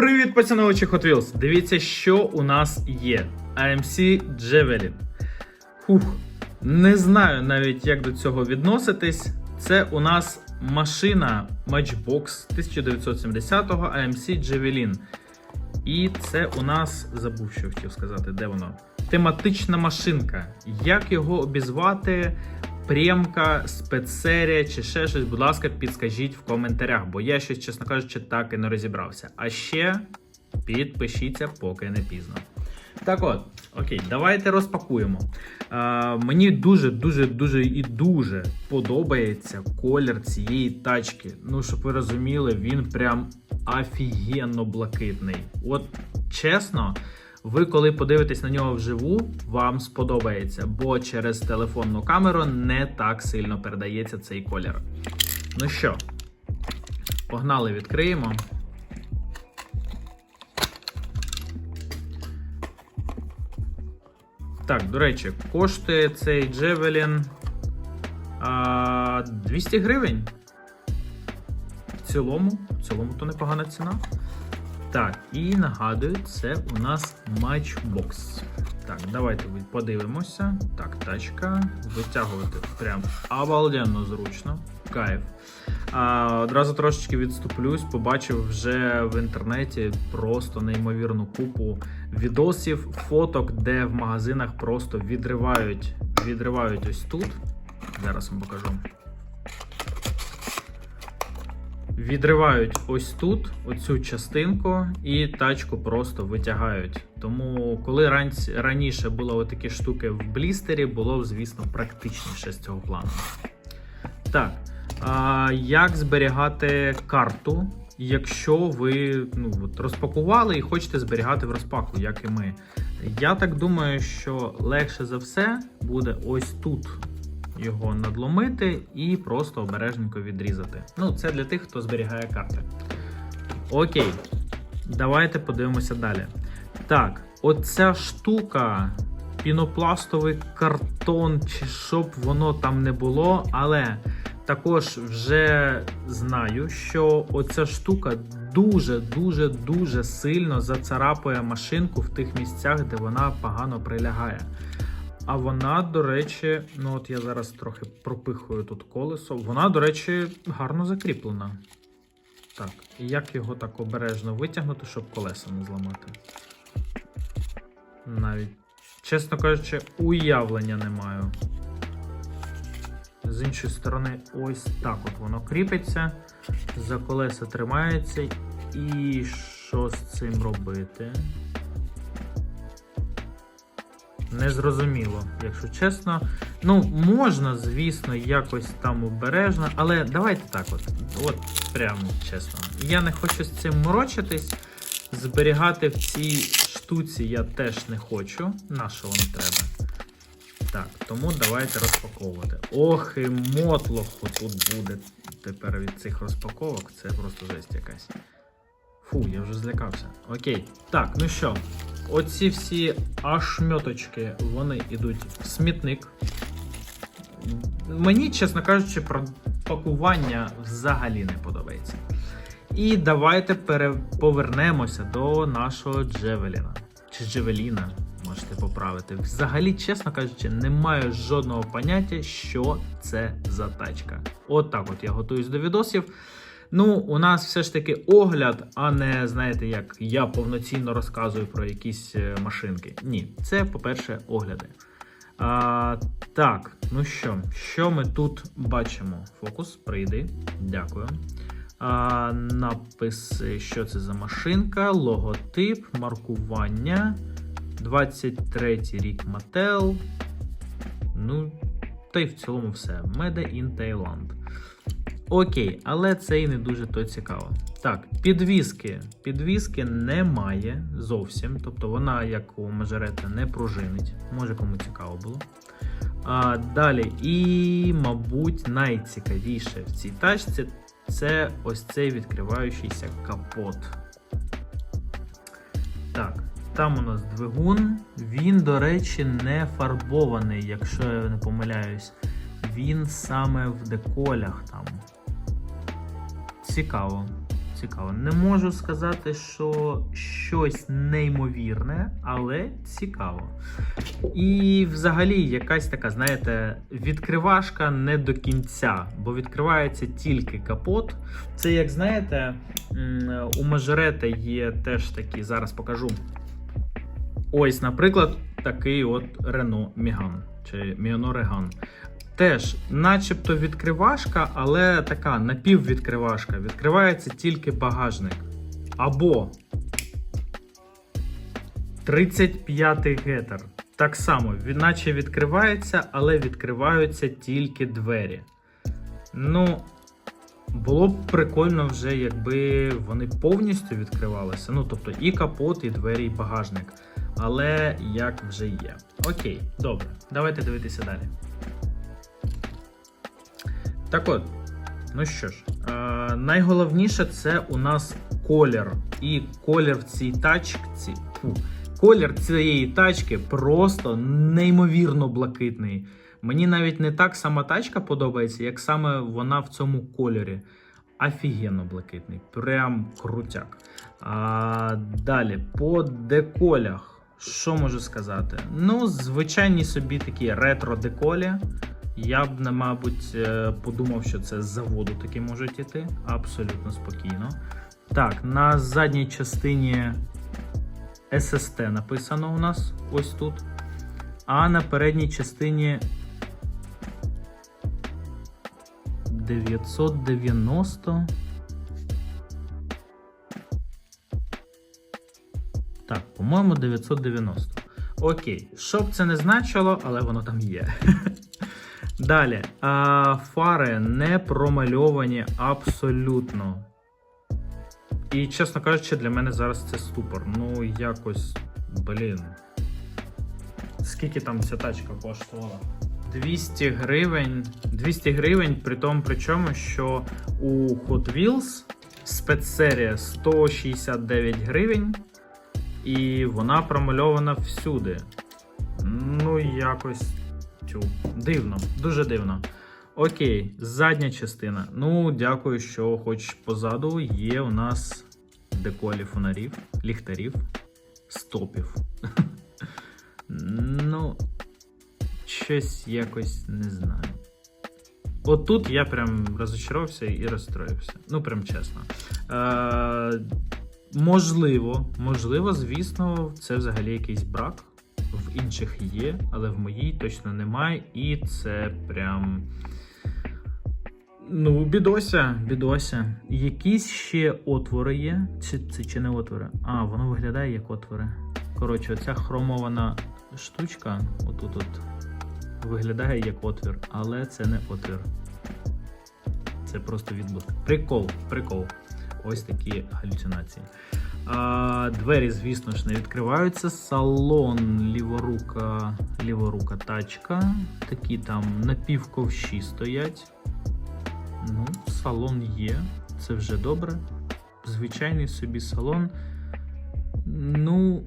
Привіт, поціновувачі Hot Wheels! Дивіться, що у нас є. AMC Javelin. Хух, не знаю навіть, як до цього відноситись. Це у нас машина Matchbox 1970-го AMC Javelin. І це у нас забув, що хотів сказати, де воно? Тематична машинка. Як його обізвати? Прємка, спецсерія чи ще щось, будь ласка, підскажіть в коментарях, бо я щось, чесно кажучи, так і не розібрався. А ще підпишіться, поки не пізно. Так от, окей, давайте розпакуємо. Е, мені дуже, дуже, дуже і дуже подобається колір цієї тачки. Ну, щоб ви розуміли, він прям офігенно блакитний. От чесно. Ви, коли подивитесь на нього вживу, вам сподобається, бо через телефонну камеру не так сильно передається цей колір. Ну що, погнали, відкриємо. Так, до речі, коштує цей Джевелін 200 гривень. В цілому, в цілому то непогана ціна. Так, і нагадую, це у нас матчбокс. Так, давайте подивимося. Так, тачка. Витягувати прям обалденно зручно. Кайф. А, Одразу трошечки відступлюсь, побачив вже в інтернеті просто неймовірну купу відосів, фоток, де в магазинах просто відривають, відривають ось тут. Зараз вам покажу. Відривають ось тут оцю частинку і тачку просто витягають. Тому, коли раніше були такі штуки в блістері, було, звісно, практичніше з цього плану. Так, а, як зберігати карту, якщо ви ну, от, розпакували і хочете зберігати в розпаку, як і ми? Я так думаю, що легше за все буде ось тут його надломити і просто обережненько відрізати. Ну, це для тих, хто зберігає карти. Окей, давайте подивимося далі. Так, оця штука, пінопластовий картон, чи щоб воно там не було, але також вже знаю, що оця штука дуже-дуже дуже сильно зацарапує машинку в тих місцях, де вона погано прилягає. А вона, до речі, ну от я зараз трохи пропихую тут колесо. Вона, до речі, гарно закріплена. Так, і як його так обережно витягнути, щоб колеса не зламати? Навіть, чесно кажучи, уявлення не маю. З іншої сторони, ось так от воно кріпиться, за колеса тримається. І що з цим робити? Незрозуміло, якщо чесно. Ну, можна, звісно, якось там обережно, але давайте так от. От прямо чесно. Я не хочу з цим морочитись. Зберігати в цій штуці я теж не хочу. На що треба? Так, тому давайте розпаковувати. Ох, і мотлоху тут буде тепер від цих розпаковок. Це просто жесть якась. Фу, я вже злякався. Окей. Так, ну що, оці всі ашмьоточки, вони йдуть в смітник. Мені, чесно кажучи, про пакування взагалі не подобається. І давайте повернемося до нашого Джевеліна. Чи Джевеліна, можете поправити. Взагалі, чесно кажучи, не маю жодного поняття, що це за тачка. От от я готуюсь до відосів. Ну, у нас все ж таки огляд, а не знаєте, як я повноцінно розказую про якісь е, машинки. Ні, це, по-перше, огляди. А, Так, ну що, що ми тут бачимо? Фокус, прийди. Дякую. А, Написи, що це за машинка, логотип, маркування. 23 рік Mattel. Ну, та й в цілому все. Made in Thailand. Окей, але це і не дуже то цікаво. Так, підвіски. Підвіски немає зовсім. Тобто вона, як у мажорета, не пружинить. Може кому цікаво було. А, Далі, і, мабуть, найцікавіше в цій тачці це ось цей відкриваючийся капот. Так, там у нас двигун. Він, до речі, не фарбований, якщо я не помиляюсь. Він саме в деколях там. Цікаво. цікаво. Не можу сказати, що щось неймовірне, але цікаво. І взагалі якась така, знаєте, відкривашка не до кінця, бо відкривається тільки капот. Це, як знаєте, у мажорета є теж такі, зараз покажу. Ось, наприклад, такий от Renault Megane чи Mégane Regan. Теж, начебто, відкривашка, але така напіввідкривашка. Відкривається тільки багажник. Або 35-й гетер. Так само, наче відкривається, але відкриваються тільки двері. Ну, було б прикольно вже, якби вони повністю відкривалися. Ну, тобто і капот, і двері, і багажник. Але як вже є. Окей, добре, давайте дивитися далі. Так от, ну що ж, е, найголовніше це у нас колір. І колір в цій тачці. Фу, колір цієї тачки просто неймовірно блакитний. Мені навіть не так сама тачка подобається, як саме вона в цьому кольорі. Офігенно блакитний, прям крутяк. А, далі, по деколях. Що можу сказати? Ну, звичайні собі такі ретро-деколі. Я б, мабуть, е, подумав, що це з заводу такі можуть іти. Абсолютно спокійно. Так, на задній частині SST написано у нас ось тут. А на передній частині 990. Так, по-моєму, 990. Окей, що б це не значило, але воно там є. Далі. А, фари не промальовані абсолютно. І, чесно кажучи, для мене зараз це ступор. Ну, якось, блін. Скільки там ця тачка коштувала? 200 гривень. 200 гривень, при тому, причому, що у Hot Wheels спецсерія 169 гривень, і вона промальована всюди. Ну, якось тю, дивно, дуже дивно. Окей, задня частина. Ну, дякую, що хоч позаду є у нас деколі фонарів, ліхтарів, стопів. Ну, щось якось не знаю. От я прям розочаровався і розстроївся. Ну, прям чесно. Е, можливо, можливо, звісно, це взагалі якийсь брак. В інших є, але в моїй точно немає. І це прям. Ну, бідося, бідося. Якісь ще отвори є. Чи це чи не отвори? А, воно виглядає як отвори. Коротше, оця хромована штучка, отут от, виглядає як отвір, але це не отвір. Це просто відблиск. Прикол, прикол. Ось такі галюцинації. Двері, звісно ж, не відкриваються. Салон, ліворука, ліворука тачка. Такі там напівковші стоять. Ну, салон є, це вже добре. Звичайний собі салон. Ну,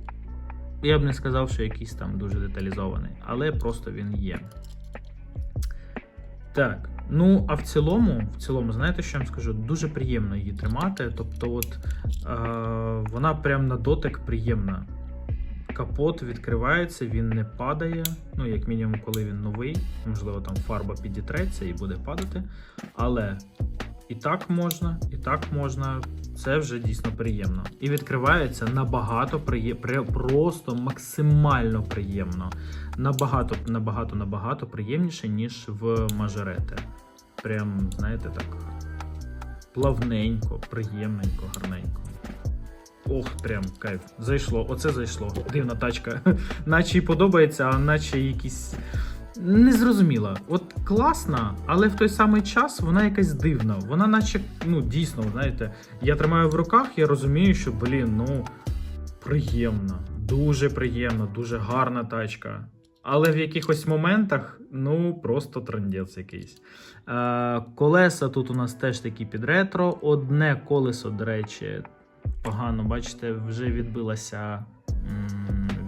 я б не сказав, що якийсь там дуже деталізований, але просто він є. Так, ну а в цілому, в цілому, знаєте, що я вам скажу? Дуже приємно її тримати. Тобто, от е, вона прям на дотик приємна. Капот відкривається, він не падає. Ну, як мінімум, коли він новий. Можливо, там фарба підітреться і буде падати. Але і так можна, і так можна. Це вже дійсно приємно. І відкривається набагато приє... при- просто максимально приємно. Набагато, набагато, набагато приємніше, ніж в мажорети. Прям, знаєте, так. Плавненько, приємненько, гарненько. Ох, прям кайф. Зайшло, оце зайшло. Дивна тачка. Наче й подобається, а наче якісь. Незрозуміла. От класна, але в той самий час вона якась дивна. Вона, наче, ну, дійсно, знаєте, я тримаю в руках, я розумію, що, блін, ну, приємна. Дуже приємна, дуже гарна тачка. Але в якихось моментах, ну, просто трендець якийсь. Е, колеса тут у нас теж такі під ретро. Одне колесо, до речі, погано, бачите, вже відбилася,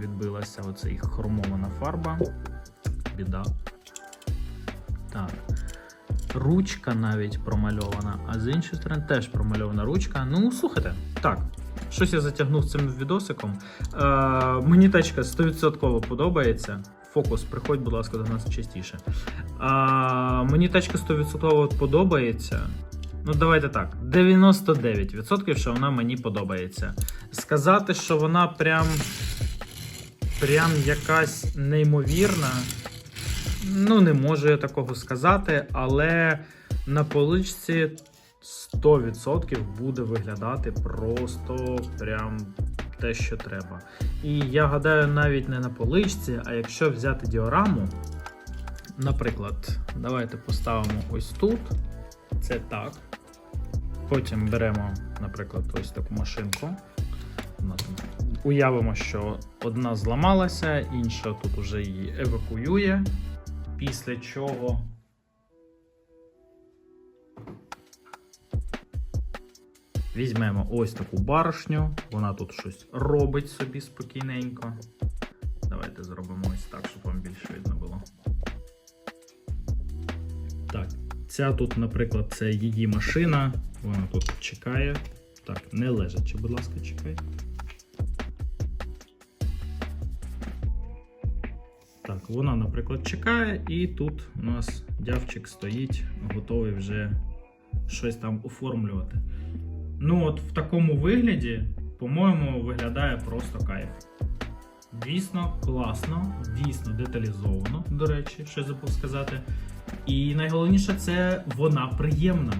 відбилася оцей хромована фарба. Біда. Так. ручка навіть промальована, а з іншої сторони теж промальована ручка. Ну, слухайте, так. Щось я затягнув цим відосиком. Е, мені тачка 100% подобається. Фокус, приходь, будь ласка, до нас частіше. А, мені тачка 100% подобається. Ну, давайте так. 99%, що вона мені подобається. Сказати, що вона прям. Прям якась неймовірна. Ну, не можу я такого сказати, але на поличці 100% буде виглядати просто прям те, що треба. І я гадаю, навіть не на поличці, а якщо взяти діораму, наприклад, давайте поставимо ось тут. Це так. Потім беремо, наприклад, ось таку машинку. Уявимо, що одна зламалася, інша тут уже її евакуює. Після чого візьмемо ось таку баришню, вона тут щось робить собі спокійненько. Давайте зробимо ось так, щоб вам більше видно було. Так, ця тут, наприклад, це її машина. Вона тут чекає. Так, не лежачи, будь ласка, чекай. Так, вона, наприклад, чекає, і тут у нас дявчик стоїть, готовий вже щось там оформлювати. Ну, от в такому вигляді, по-моєму, виглядає просто кайф. Дійсно класно, дійсно деталізовано, до речі, що я забув сказати. І найголовніше, це вона приємна.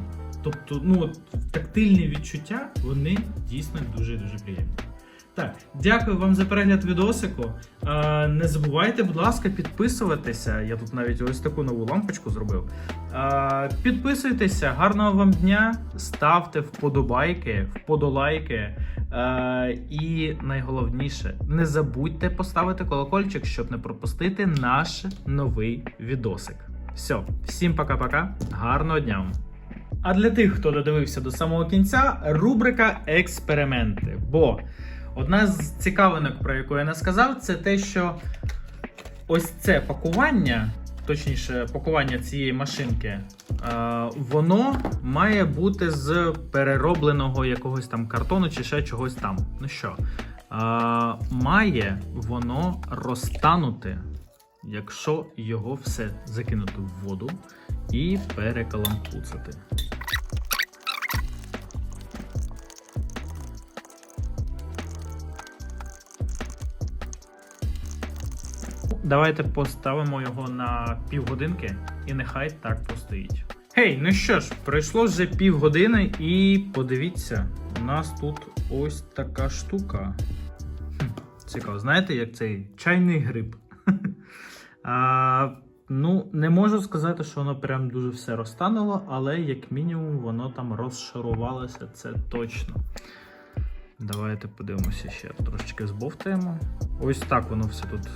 Тобто, ну тактильні відчуття, вони дійсно дуже-дуже приємні. Так, дякую вам за перегляд відосику. Е, не забувайте, будь ласка, підписуватися. Я тут навіть ось таку нову лампочку зробив. Е, підписуйтеся, гарного вам дня, ставте вподобайки, вподолайки. Е, і найголовніше, не забудьте поставити колокольчик, щоб не пропустити наш новий відосик. Все, всім пока-пока, гарного дня вам! А для тих, хто додивився до самого кінця, рубрика експерименти. Бо одна з цікавинок, про яку я не сказав, це те, що ось це пакування, точніше, пакування цієї машинки, е, воно має бути з переробленого якогось там картону чи ще чогось там. Ну що, е, має воно розтанути, якщо його все закинути в воду і перекалампуцати. Давайте поставимо його на півгодинки і нехай так постоїть. Гей, ну що ж, пройшло вже півгодини, і подивіться, у нас тут ось така штука. Цікаво, знаєте, як цей чайний гриб. а, ну, не можу сказати, що воно прям дуже все розтануло, але як мінімум воно там розшарувалося, це точно. Давайте подивимося ще трошечки збовтаємо. Ось так воно все тут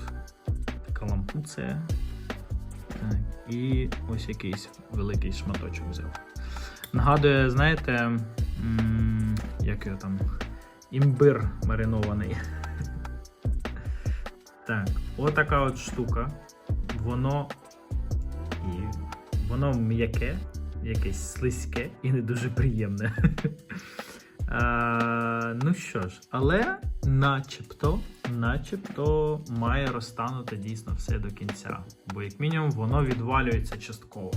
калампуція. Так, і ось якийсь великий шматочок взяв. Нагадує, знаєте, як його там, імбир маринований. Так, отака от штука. Воно і воно м'яке, якесь слизьке і не дуже приємне. А, ну що ж, але начебто, начебто має розтанути дійсно все до кінця. Бо, як мінімум, воно відвалюється частково.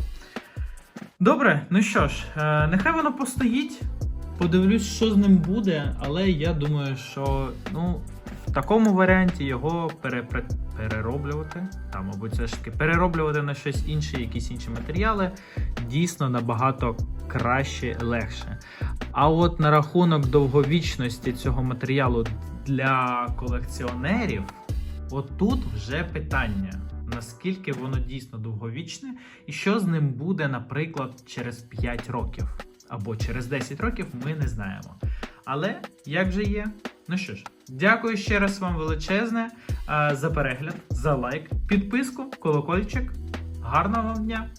Добре, ну що ж, е, нехай воно постоїть. Подивлюсь, що з ним буде, але я думаю, що ну, в такому варіанті його перепре... перероблювати, там, мабуть, все ж таки перероблювати на щось інше, якісь інші матеріали, дійсно набагато краще і легше. А от на рахунок довговічності цього матеріалу для колекціонерів, отут вже питання. Наскільки воно дійсно довговічне, і що з ним буде, наприклад, через 5 років або через 10 років, ми не знаємо. Але як же є? Ну що ж, дякую ще раз вам величезне за перегляд, за лайк, підписку, колокольчик. Гарного вам дня!